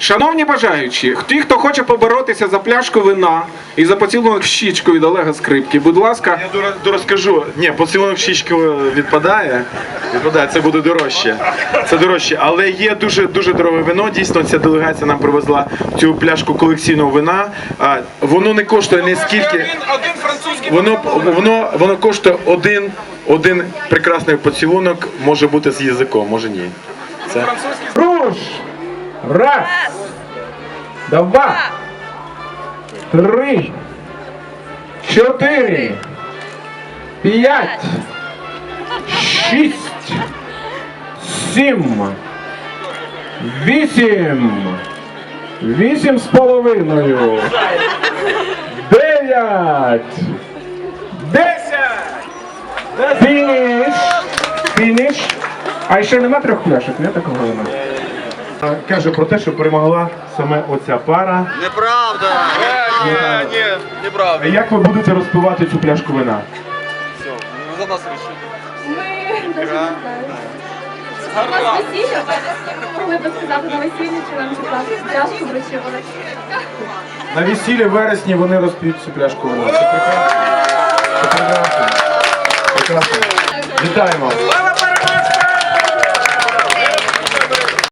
Шановні бажаючі, ті, хто хоче поборотися за пляшку вина і за поцілунок в щічку від Олега Скрипки, будь ласка, Я дорозкажу. Ні, поцілунок в щічку відпадає. Відпадає, це буде дорожче. Це дорожче. Але є дуже дуже дороге вино. Дійсно, ця делегація нам привезла цю пляшку колекційного вина. Воно не коштує не скільки. Воно воно воно коштує один, один прекрасний поцілунок, може бути з язиком, може ні. Це! Раз! Два! Три! Чотири! П'ять! Шість! Сім! Вісім! Вісім з половиною! Дев'ять! Десять! Фініш! Фініш! А ще нема трьох пляшок, не такого нема. Каже про те, що перемогла саме оця пара. Неправда. Ні, ні, неправда. Як ви будете розпивати цю пляшку вина? Все, ви за нас рішили. У нас весілля, могли би сказати на весіллі, чи нам чекати пляшку вручили. На весіллі в вересні вони розп'ють цю пляшку вина. Це прекрасно. Це прекрасно. Прекрасно. Вітаємо. Слава